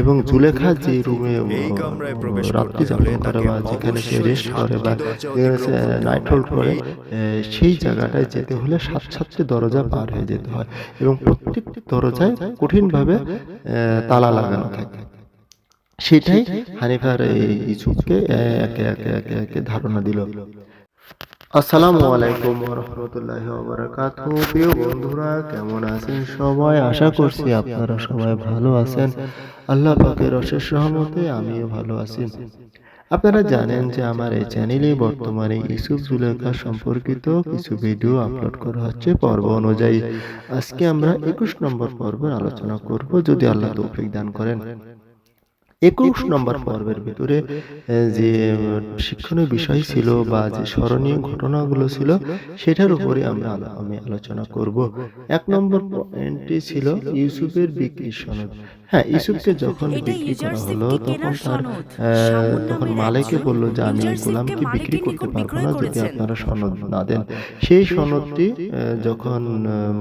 এবং জুলেখা যে রুমে রাত্রি যাপন করে বা যেখানে সে রেস্ট করে বা যেখানে সে নাইট হোল্ড করে সেই জায়গাটায় যেতে হলে সাত সাতটি দরজা পার হয়ে যেতে হয় এবং প্রত্যেকটি দরজায় কঠিনভাবে তালা লাগানো থাকে। সেটাই হানিফার এই ইসুফকে একে একে একে একে ধারণা দিল। আসসালামু আলাইকুম রহমতুল্লাহ বারাকাতু প্রিয় বন্ধুরা, কেমন আছেন সবাই? আশা করছি আপনারা সবাই ভালো আছেন। আল্লাহ পাকের অশেষ রহমতে আমিও ভালো আছি। আপনারা জানেন যে আমার এই চ্যানেলে বর্তমানে ইউসুফ জুলেখা সম্পর্কিত কিছু ভিডিও আপলোড করা হচ্ছে পর্ব অনুযায়ী। আজকে আমরা একুশ নম্বর পর্বের আলোচনা করব, যদি আল্লাহ তৌফিক দান করেন। একুশ নম্বর পর্বের ভিতরে যে শিক্ষণীয় বিষয় ছিল বা যে স্মরণীয় ঘটনাগুলো ছিল সেটার উপরে আমরা আমি আলোচনা করব। এক নম্বর পয়েন্টটি ছিল ইউসুফের বিক্রি সনদ। হ্যাঁ ইউসুফকে যখন বিক্রি করা হলো তখন তার তখন মালিকে বলল যে আমি গোলামকে বিক্রি করতে পারব না যদি আপনারা সনদ না দেন। সেই সনদটি যখন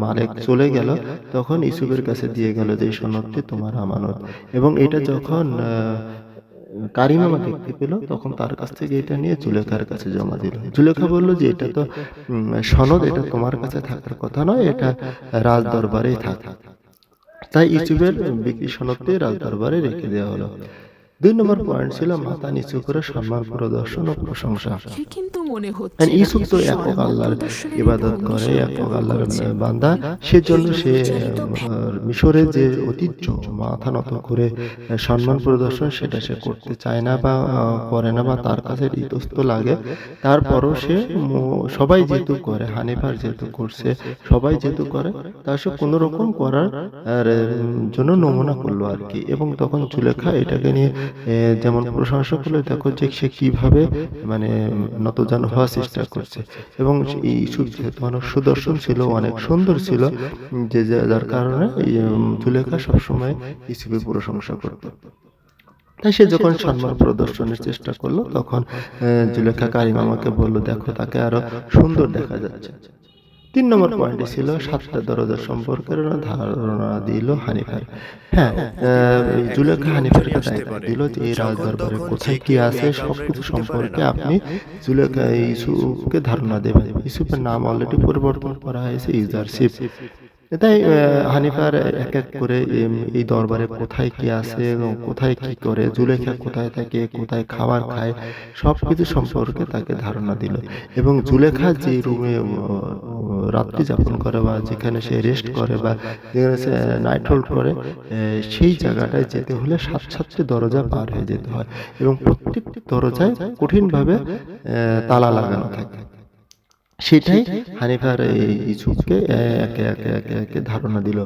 মালিক চলে গেল তখন ইউসুফের কাছে দিয়ে গেল যে এই সনদটি তোমার আমানত। এবং এটা যখন কারিমামা দেখতে পেল তখন তার কাছ থেকে এটা নিয়ে জুলেখার কাছে জমা দিল। জুলেখা বলল যে এটা তো সনদ এটা তোমার কাছে থাকার কথা নয় এটা রাজ দরবারেই থাক তাই ইউসুফের বিক্রি সনদটি রাজদরবারে রেখে দেওয়া হলো। দুই নম্বর পয়েন্ট ছিল মাথা নিচু করে সম্মান প্রদর্শন ও প্রশংসা। কিন্তু মনে হচ্ছে আর ইউসুফ তো একক আল্লাহর ইবাদত করে একক আল্লাহর বান্দা সেজন্য সে মিশরের যে ঐতিহ্য মাথা নত করে সম্মান প্রদর্শন সেটা সে করতে চায় না বা করে না বা তার কাছে ইতস্ত লাগে। তারপরও সে সবাই যেহেতু করে হানিফার যেহেতু করছে সবাই যেহেতু করে তা সে কোনো রকম করার জন্য নমুনা করল আর কি। এবং তখন চুলেখা এটাকে নিয়ে যেমন প্রশংসা করল দেখো যে সে কীভাবে মানে নতজান হওয়ার চেষ্টা করছে। এবং এই যেহেতু অনেক সুদর্শন ছিল, অনেক সুন্দর ছিল, যে যার কারণে জুলেখা সবসময় ইসুফের প্রশংসা করতো। তাই সে যখন সম্মান প্রদর্শনের চেষ্টা করল, তখন জুলেখা কারিম আমাকে বলল, দেখো, তাকে আরও সুন্দর দেখা যাচ্ছে। তিন নম্বর পয়েন্টে ছিল সাতটা দরজা সম্পর্কের ধারণা দিল হানিফার। হ্যাঁ আহ, এই জুলেখা হানিফার কাছে দিল যে এই রাজ দরবারে কোথায় কি আছে সব কিছু সম্পর্কে আপনি জুলেখা ইসুফকে ধারণা দেবেন। ইসুফের নাম অলরেডি পরিবর্তন করা হয়েছে ইউজারশিপ। তাই হানিফার এক এক করে এই দরবারে কোথায় কি আছে এবং কোথায় কি করে জুলেখা কোথায় থাকে কোথায় খাবার খায় সব কিছু সম্পর্কে তাকে ধারণা দিল। এবং জুলেখা যে রুমে রাত্রি যাপন করে বা যেখানে সে রেস্ট করে বা যেখানে সে নাইট হোল্ড করে সেই জায়গাটায় যেতে হলে সাত সাতটি দরজা পার হয়ে যেতে হয়। এবং প্রত্যেকটি দরজায় কঠিনভাবে তালা লাগানো থাকে। সেটাই হানিফার এই ইসুফকে একে একে একে একে ধারণা দিল।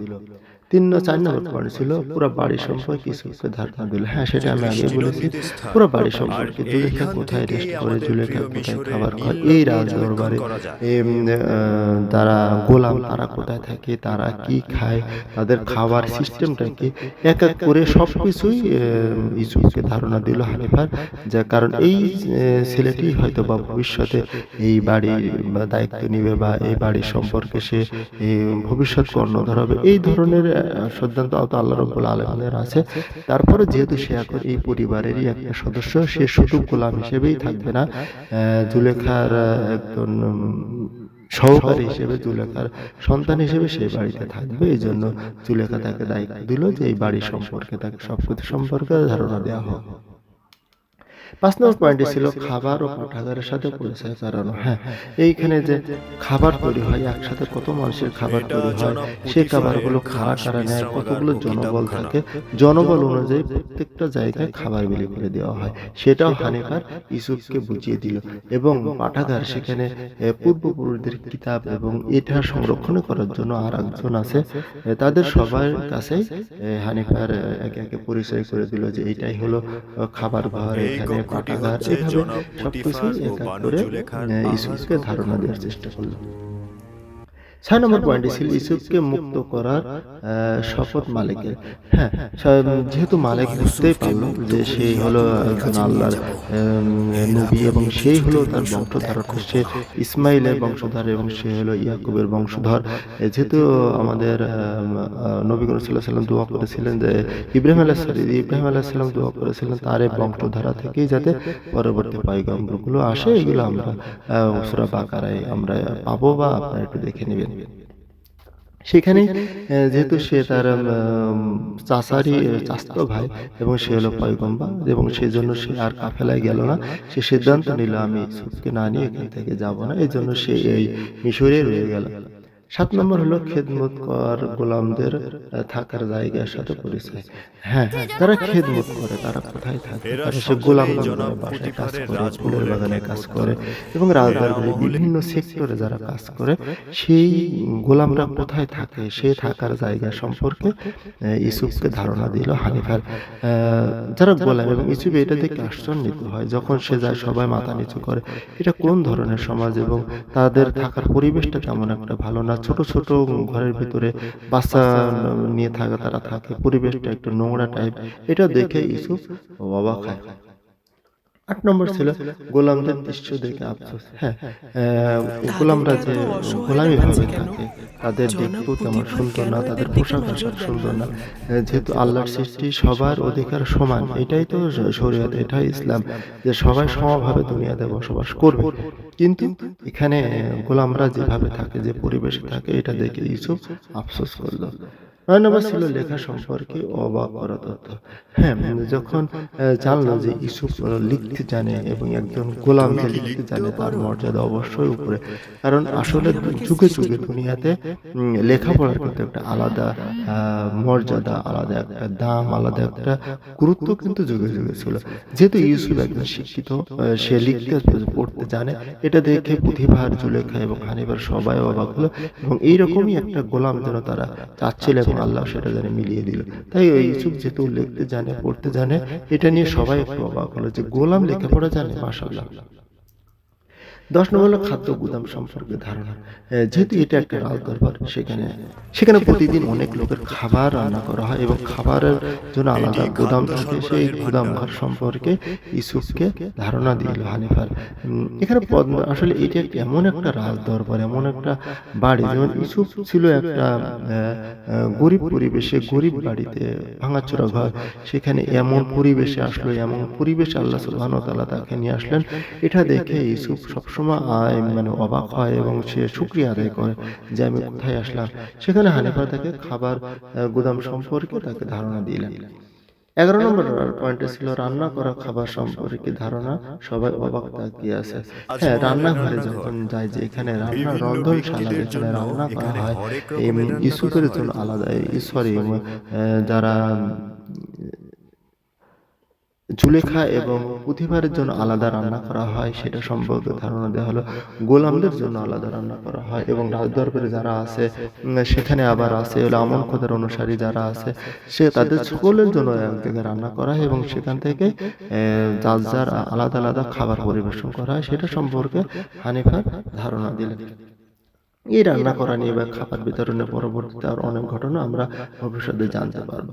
তিন না চার নম্বর পয়েন্ট ছিল পুরো বাড়ি সম্পর্কে ইসুফকে ধারণা দিল হ্যাঁ সেটা আমি আগে বলেছি। পুরো বাড়ি সম্পর্কে জুলেখা কোথায় রেস্ট করে জুলেখা কোথায় খাবার খায় এই রাজ দরবারে আহ, গোলাম তারা কোথায় থাকে তারা কি খায় তাদের খাবার সিস্টেমটা কি? এক এক করে সব কিছুই ইসুফকে ধারণা দিল হানিফার। যা কারণ এই ছেলেটি হয়তো বা ভবিষ্যতে এই বাড়ির দায়িত্ব নিবে বা এই বাড়ির সম্পর্কে সে ভবিষ্যৎ কর্ণধর হবে এই ধরনের সিদ্ধান্ত তো আল্লাহ রব্বুল আলমের আছে। তারপরে যেহেতু সে এখন এই পরিবারেরই একটা সদস্য, সে শুধু গোলাম হিসেবেই থাকবে না। জুলেখার একজন সহকারী হিসেবে, জুলেখার সন্তান হিসেবে সেই বাড়িতে থাকবে। এই জন্য জুলেখা তাকে দায়িত্ব দিল যে এই বাড়ি সম্পর্কে তাকে সবকিছু সম্পর্কে ধারণা দেওয়া হোক। পাঁচ নম্বর পয়েন্টে ছিল খাবার ও পাঠাগারের সাথে পরিচয় করানো হ্যাঁ এইখানে যে খাবার তৈরি হয় একসাথে কত মানুষের খাবার তৈরি হয় সেই খাবারগুলো কারা কারা নেয় কতগুলো জনবল থাকে জনবল অনুযায়ী প্রত্যেকটা জায়গায় খাবার বিলি করে দেওয়া হয়। সেটাও হানিফার ইসুফকে বুঝিয়ে দিল। এবং পাঠাগার সেখানে পূর্বপুরুষদের কিতাব এবং এটা সংরক্ষণ করার জন্য আর একজন আছে। তাদের সবার কাছেই এ, হানিফার একে একে পরিচয় করে দিল যে এইটাই হলো খাবার ঘর এখানে হচ্ছে এভাবে পুতিফার ও এক এক করে জুলেখার ধারণা দেওয়ার চেষ্টা করল ছয় নম্বর পয়েন্টে ছিল ইউসুফকে মুক্ত করার শপথ মালিকের। হ্যাঁ যেহেতু মালিক বুঝতেই পারল যে সেই হলো একজন আল্লাহর নবী এবং সেই হলো তার বংশধর সে ইসমাইলের বংশধর এবং সে হলো ইয়াকুবের বংশধর। যেহেতু আমাদের নবী করিম সাল্লাম দোয়া করেছিলেন যে ইব্রাহিম আলাহ ইব্রাহিম আলাহ সাল্লাম দোয়া করেছিলেন তার এই বংশধারা থেকেই যাতে পরবর্তী পয়গম্বরগুলো আসে এগুলো আমরা সুরা বাকারায় আমরা পাবো বা আপনারা একটু দেখে নেবেন সেখানে যেহেতু সে তার চাষারই চাস্ত ভাই এবং সে হলো পয়গম্বা এবং সেজন্য সে আর কাফেলায় গেল না। সে সিদ্ধান্ত নিল আমি সুখকে না নিয়ে এখান থেকে যাব না। এই জন্য সে এই মিশরে রয়ে গেল। সাত নম্বর হলো খেদমত কর গোলামদের থাকার জায়গার সাথে পরিচয়। হ্যাঁ তারা খেদমত করে তারা কোথায় থাকে? তারা সে গোলাম বাসায় কাজ করে ফুলের বাগানে কাজ করে এবং রাজধানীর বিভিন্ন সেক্টরে যারা কাজ করে সেই গোলামরা কোথায় থাকে সে থাকার জায়গা সম্পর্কে আহ, ইউসুফকে ধারণা দিল হানিফার। আহ, যারা গোলাম এবং ইউসুফ এটা দেখে আশ্চর্যিত হয় যখন সে যায় সবাই মাথা নিচু করে এটা কোন ধরনের সমাজ এবং তাদের থাকার পরিবেশটা কেমন একটা ভালো না ছোট ছোট ঘরের ভিতরে বাচ্চা নিয়ে থাকা তারা থাকে পরিবেশটা একটু নোংরা টাইপ এটা দেখে ইসুফ অবাক হয়। আট নম্বর ছিল। গোলামদের দৃশ্য দেখে আফসোস। হ্যাঁ গোলামরা যে গোলামি ভাবে থাকে তাদের দেখতেও তেমন সুন্দর না তাদের পোশাক আশাক সুন্দর না। যেহেতু আল্লাহর সৃষ্টি সবার অধিকার সমান এটাই তো শরীয়ত এটাই ইসলাম যে সবাই সমভাবে দুনিয়াতে বসবাস করবে। কিন্তু এখানে গোলামরা যেভাবে থাকে যে পরিবেশে থাকে এটা দেখে ইউসুফ আফসোস করল। নম্বর ছিল লেখা সম্পর্কে অবাক করা তথ্য হ্যাঁ যখন আহ, জানলো যে ইউসুফ আহ, লিখতে জানে এবং একজন গোলাম যে লিখতে জানে তার মর্যাদা অবশ্যই উপরে। কারণ আসলে যুগে যুগে দুনিয়াতে লেখাপড়ার কিন্তু একটা আলাদা মর্যাদা আলাদা একটা দাম আলাদা একটা গুরুত্ব কিন্তু যুগে যুগে ছিল। যেহেতু ইউসুফ একজন শিক্ষিত সে লিখতে পড়তে জানে এটা দেখে প্রতিভার জুলেখা এবং হানিবার সবাই অবাক হলো এবং এইরকমই একটা গোলাম যেন তারা চাচ্ছিল এবং আল্লাহ সেটা জানে মিলিয়ে দিল। তাই ওই ইউসুফ যেহেতু লিখতে জানে, পড়তে জানে, এটা নিয়ে সবাই একটু অবাক হলো যে গোলাম লেখাপড়া জানে মাসাল্লাহ দশ নম্বর হলো খাদ্য গুদাম সম্পর্কে ধারণা। যেহেতু এটা একটা রাজ দরবার, সেখানে সেখানে প্রতিদিন অনেক লোকের খাবার রান্না করা হয় এবং খাবারের জন্য আলাদা গুদাম থাকে। সেই গুদাম ঘর সম্পর্কে ইসুফকে ধারণা দিল হানিফার। এখানে আসলে এটা একটা এমন একটা রাজ দরবার, এমন একটা বাড়ি। যেমন ইসুফ ছিল একটা গরিব পরিবেশে, গরিব বাড়িতে ভাঙাচোরা ঘর। সেখানে এমন পরিবেশে আসলো, এমন পরিবেশে আল্লাহ সুবহান তাকে নিয়ে আসলেন। এটা দেখে ইউসুফ সবসময় মানে অবাক হয় এবং সে শুক্রিয়া আদায় করে যে আমি কোথায় আসলাম। সেখানে হানিফা তাকে খাবার গুদাম সম্পর্কে তাকে ধারণা দিলেন। এগারো নম্বর পয়েন্টে ছিল রান্না করা খাবার সম্পর্কে ধারণা। সবাই অবাক তাকিয়ে আছে। হ্যাঁ রান্নাঘরে যখন যায় যে এখানে রান্না রন্ধনশালা যেখানে রান্না করা হয় ইসুফের জন্য আলাদা সরি যারা জুলেখা এবং পুঁথিবারের জন্য আলাদা রান্না করা হয় সেটা সম্পর্কে ধারণা দেওয়া হলো। গোলামদের জন্য আলাদা রান্না করা হয় এবং রাজদরবারে যারা আছে সেখানে আবার আছে হলো আমন খোদার অনুসারী যারা আছে সে তাদের সকলের জন্য এক জায়গায় রান্না করা হয় এবং সেখান থেকে যার যার আলাদা আলাদা খাবার পরিবেশন করা হয় সেটা সম্পর্কে হানিফা ধারণা দিলেন। এই রান্না করা নিয়ে বা খাবার বিতরণের পরবর্তীতে আর অনেক ঘটনা আমরা ভবিষ্যতে জানতে পারব।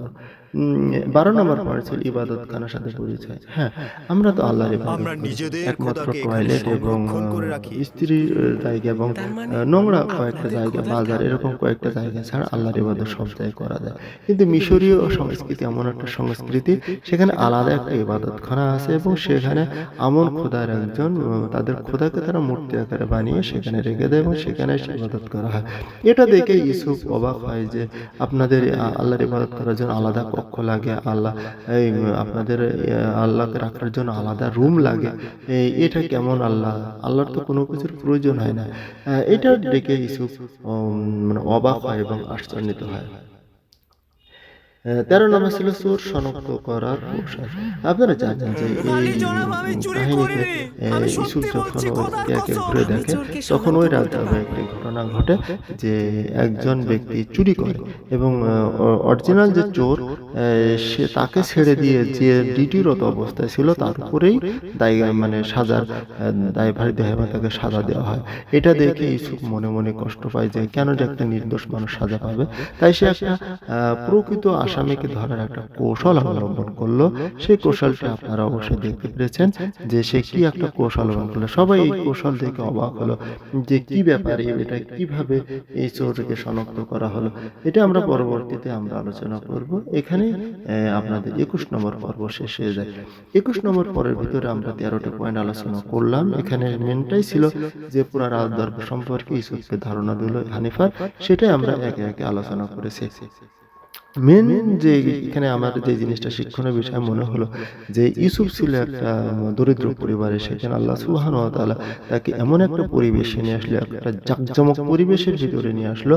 বারো নম্বর পয়েন্ট ছিল ইবাদত খানার সাথে পরিচয়। হ্যাঁ আমরা তো আল্লাহর ইবাদত নিজেদের একমাত্র টয়লেট এবং সংরক্ষণ স্ত্রীর জায়গা এবং মানে নোংরা কয়েকটা জায়গা বাজার এরকম কয়েকটা জায়গা ছাড়া আল্লাহর ইবাদত সব জায়গায় করা যায়। কিন্তু মিশরীয় সংস্কৃতি এমন একটা সংস্কৃতি সেখানে আলাদা একটা ইবাদতখানা আছে এবং সেখানে আমন খোদার একজন তাদের খোদাকে তারা মূর্তি আকারে বানিয়ে সেখানে রেখে দেয় এবং সেখানে ইবাদত করা হয়। এটা দেখে ইউসুফ অবাক হয় যে আপনাদের আল্লাহর ইবাদত করার জন্য আলাদা কক্ষ লাগে, আল্লাহ, এই আপনাদের আল্লাহকে রাখার জন্য আলাদা রুম লাগে। এটা কেমন আল্লাহ? আল্লাহর তো কোনো কিছুর প্রয়োজন হয় না। এটা দেখে ইউসুফ মানে অবাক হয় এবং আশ্চর্যিত হয়। তেরো নম্বর ছিল চোর শনাক্ত করার কৌশল আপনারা জানেন যে এই কাহিনীতে যখন একে ঘুরে দেখে তখন ওই রাতে একটি ঘটনা ঘটে যে একজন ব্যক্তি চুরি করে এবং অরিজিনাল যে চোর আহ, সে তাকে ছেড়ে দিয়ে যে ডিউটিরত অবস্থায় ছিল তার উপরেই দায় মানে সাজার দায়ভার দেওয়া হয় তাকে সাজা দেওয়া হয়। এটা দেখে ইউসুফ মনে মনে কষ্ট পায় যে কেন যে একটা নির্দোষ মানুষ সাজা পাবে। তাই সে একটা আহ, প্রকৃত আসামিকে ধরার একটা কৌশল অবলম্বন করল। সেই কৌশলটা আপনারা অবশ্যই দেখতে পেরেছেন যে সে কি একটা কৌশল অবলম্বন করল। সবাই এই কৌশল দেখে অবাক হলো যে কি ব্যাপারে, এটা কীভাবে এই চোরকে শনাক্ত করা হলো। এটা আমরা পরবর্তীতে আমরা আলোচনা করব। এখানে আপনাদের একুশ নম্বর পর্ব শেষ হয়ে যায়। একুশ নম্বর পরের ভিতরে আমরা তেরোটা পয়েন্ট আলোচনা করলাম। এখানে মেনটাই ছিল যে পুরা রাজ সম্পর্কে ইসুফকে ধারণা দিল হানিফার। সেটাই আমরা একে একে আলোচনা করেছি। মেন যে এখানে আমার যে জিনিসটা শিক্ষণীয় বিষয় মনে হলো যে ইউসুফ ছিল একটা দরিদ্র পরিবারে সেখানে আল্লাহ সুবহান ওয়া তাকে এমন একটা পরিবেশে নিয়ে আসলো একটা জাকজমক পরিবেশের ভিতরে নিয়ে আসলো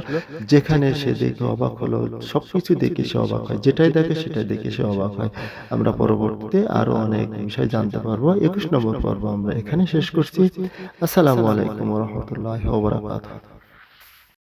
যেখানে সে দেখে অবাক হলো সবকিছু দেখে সে অবাক হয় যেটাই দেখে সেটাই দেখে সে অবাক হয়। আমরা পরবর্তীতে আরও অনেক বিষয় জানতে পারব। একুশ নম্বর পর্ব আমরা এখানে শেষ করছি। আসসালামু আলাইকুম রহমতুল্লাহ ওবরাকাতুহ